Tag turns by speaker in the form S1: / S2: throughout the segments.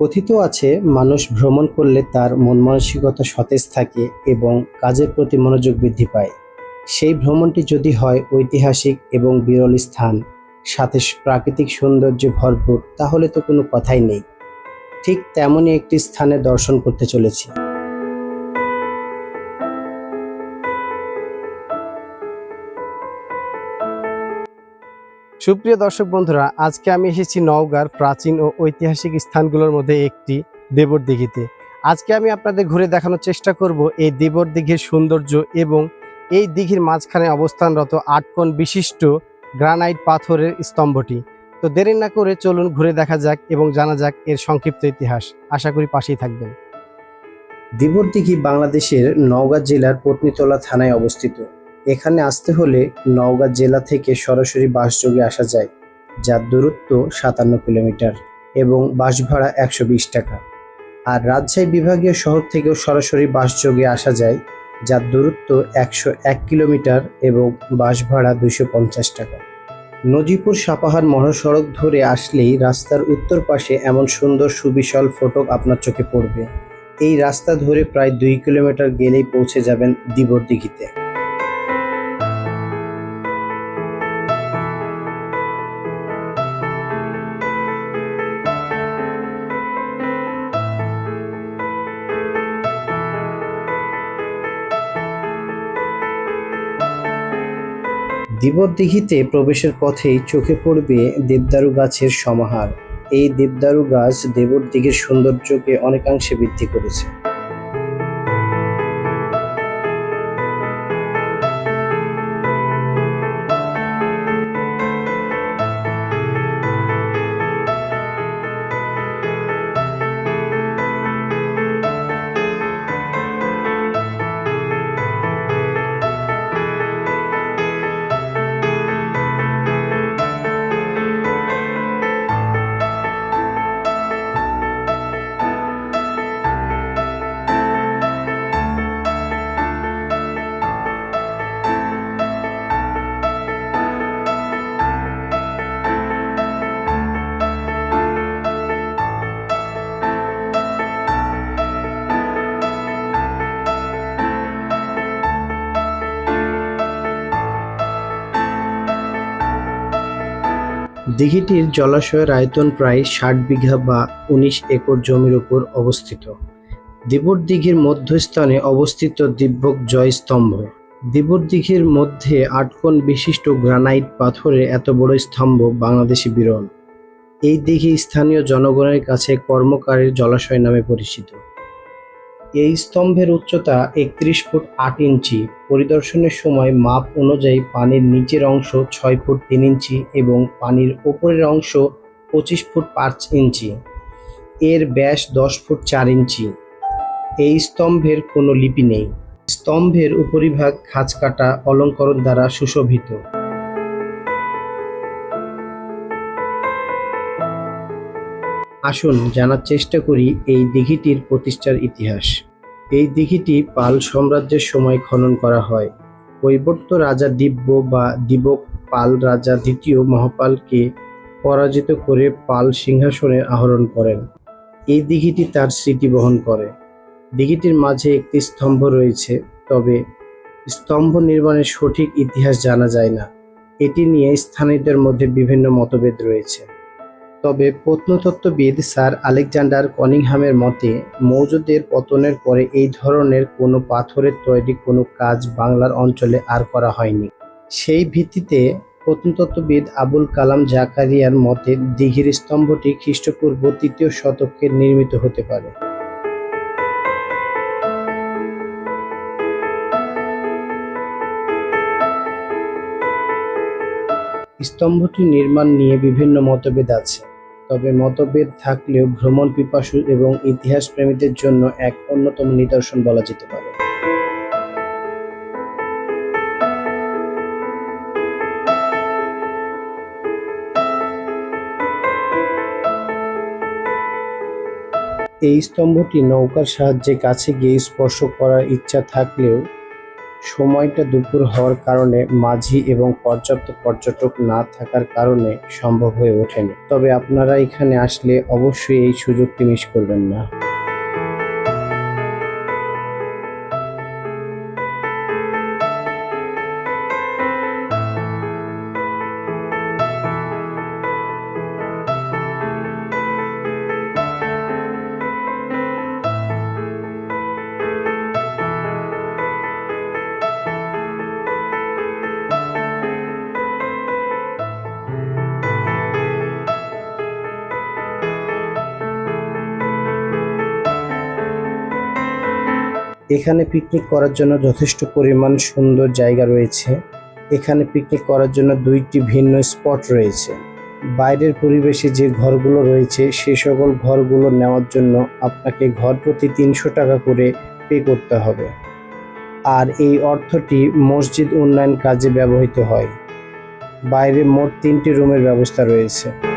S1: কথিত আছে, মানুষ ভ্রমণ করলে তার মন মানসিকতা সতেজ থাকে এবং কাজের প্রতি মনোযোগ বৃদ্ধি পায়। সেই ভ্রমণটি যদি হয় ঐতিহাসিক এবং বিরল স্থান, সাথে প্রাকৃতিক সৌন্দর্য ভরপুর, তাহলে তো কোনো কথাই নেই। ঠিক তেমনই একটি স্থানে দর্শন করতে চলেছি। সুপ্রিয় দর্শক বন্ধুরা, আজকে আমি এসেছি নওগাঁর প্রাচীন ও ঐতিহাসিক স্থানগুলোর মধ্যে একটি দেবর দিঘিতে আজকে আমি আপনাদের ঘুরে দেখানোর চেষ্টা করব এই দেবর দিঘির সৌন্দর্য এবং এই দিঘির মাঝখানে অবস্থানরত আটকোণ বিশিষ্ট গ্রানাইট পাথরের স্তম্ভটি। তো দেরি না করে চলুন ঘুরে দেখা যাক এবং জানা যাক এর সংক্ষিপ্ত ইতিহাস। আশা করি পাশেই থাকবেন। দেবর দিঘি বাংলাদেশের নওগাঁ জেলার পত্নীতলা থানায় অবস্থিত। এখানে আসতে হলে নওগাঁ জেলা থেকে সরাসরি বাস যোগে আসা যায়, যার দূরত্ব সাতান্ন কিলোমিটার এবং বাস ভাড়া একশো বিশ টাকা। আর রাজশাহী বিভাগীয় শহর থেকেও সরাসরি বাস যোগে আসা যায়, যার দূরত্ব একশো এক কিলোমিটার এবং বাস ভাড়া দুশো পঞ্চাশ টাকা। নজিপুর সাপাহার মহাসড়ক ধরে আসলেই রাস্তার উত্তর পাশে এমন সুন্দর সুবিশাল ফটক আপনার চোখে পড়বে। এই রাস্তা ধরে প্রায় দুই কিলোমিটার গেলেই পৌঁছে যাবেন দিবর দিঘিতে। দিবর দিঘিতে প্রবেশের পথেই চোখে পড়বে দেবদারু গাছের সমাহার। এই দেবদারু গাছ দেবর দিঘির সৌন্দর্যকে অনেকাংশে বৃদ্ধি করেছে। দিঘিটির জলাশয়ের আয়তন প্রায় ষাট বিঘা বা উনিশ একর জমির উপর অবস্থিত। দিবর দিঘির মধ্যস্থানে অবস্থিত দিব্যক জয় স্তম্ভ দিবর দিঘির মধ্যে আটকোণ বিশিষ্ট গ্রানাইট পাথরের এত বড় স্তম্ভ বাংলাদেশে বিরল। এই দিঘি স্থানীয় জনগণের কাছে কর্মকারের জলাশয় নামে পরিচিত। এই স্তম্ভের উচ্চতা একত্রিশ ফুট আট ইঞ্চি। পরিদর্শনের সময় মাপ অনুযায়ী পানির নিচের অংশ ছয় ফুট তিন ইঞ্চি এবং পানির ওপরের অংশ পঁচিশ ফুট পাঁচ ইঞ্চি। এর ব্যাস দশ ফুট চার ইঞ্চি। এই স্তম্ভের কোনো লিপি নেই। স্তম্ভের উপরিভাগ খাঁজ কাটা অলঙ্করণ দ্বারা সুশোভিত। আসুন জানার চেষ্টা করি এই দিঘিটির প্রতিষ্ঠার ইতিহাস। এই দিঘিটি পাল সাম্রাজ্যের সময় খনন করা হয়। কৈবর্ত রাজা দিব্য বা দিবক পাল রাজা দ্বিতীয় মহাপালকে পরাজিত করে পাল সিংহাসনে আহরণ করেন। এই দিঘিটি তার স্মৃতি বহন করে। দিঘিটির মাঝে একটি স্তম্ভ রয়েছে, তবে স্তম্ভ নির্মাণের সঠিক ইতিহাস জানা যায় না। এটি নিয়ে স্থানীয়দের মধ্যে বিভিন্ন মতভেদ রয়েছে। তবে প্রত্নতত্ত্ববিদ স্যার আলেকজান্ডার কনিংহামের মতে, মৌর্যদের পতনের পরে এই ধরনের কোনো পাথরের তৈরি কোনো কাজ বাংলার অঞ্চলে আর করা হয়নি। সেই ভিত্তিতে প্রত্নতত্ত্ববিদ আবুল কালাম জাকারিয়ার মতে, দিঘির স্তম্ভটি খ্রিস্টপূর্ব তৃতীয় শতকে নির্মিত হতে পারে। স্তম্ভটি নির্মাণ নিয়ে বিভিন্ন মতভেদ আছে। তবে মতভেদ থাকলেও ভ্রমণ পিপাসু এবং ইতিহাস প্রেমীদের জন্য এক অন্যতম নিদর্শন বলা যেতে পারে। এই স্তম্ভটি নৌকার সাহায্যে কাছে গিয়ে স্পর্শ করার ইচ্ছা থাকলেও
S2: সময়টা দুপুর হওয়ার কারণে মাঝি এবং পর্যাপ্ত পর্যটক না থাকার কারণে সম্ভব হয়ে ওঠেনি। তবে আপনারা এখানে আসলে অবশ্যই এই সুযোগটি মিস করবেন না। এখানে পিকনিক করার জন্য যথেষ্ট পরিমাণ সুন্দর জায়গা রয়েছে। এখানে পিকনিক করার জন্য দুইটি ভিন্ন স্পট রয়েছে। বাইরের পরিবেশে যে ঘরগুলো রয়েছে, সে সকল ঘরগুলো নেওয়ার জন্য আপনাকে ঘর প্রতি তিনশো টাকা করে পে করতে হবে। আর এই অর্থটি মসজিদ উন্নয়ন কাজে ব্যবহৃত হয়। বাইরে মোট তিনটি রুমের ব্যবস্থা রয়েছে।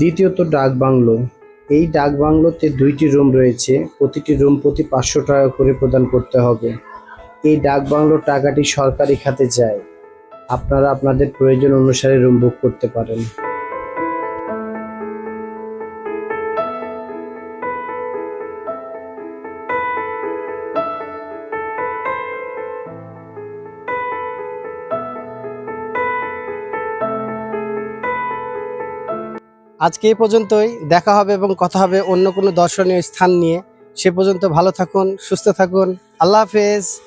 S2: দ্বিতীয়ত ডাক বাংলো। এই ডাক বাংলোতে দুইটি রুম রয়েছে, প্রতিটি রুম প্রতি পাঁচশো টাকা করে প্রদান করতে হবে। এই ডাক বাংলোর টাকাটি সরকারি খাতে যায়। আপনারা আপনাদের প্রয়োজন অনুসারে রুম বুক করতে পারেন।
S1: আজকে এই পর্যন্তই। দেখা হবে এবং কথা হবে অন্য কোনো দর্শনীয় স্থান নিয়ে। সে পর্যন্ত ভালো থাকুন, সুস্থ থাকুন। আল্লাহ হাফেজ।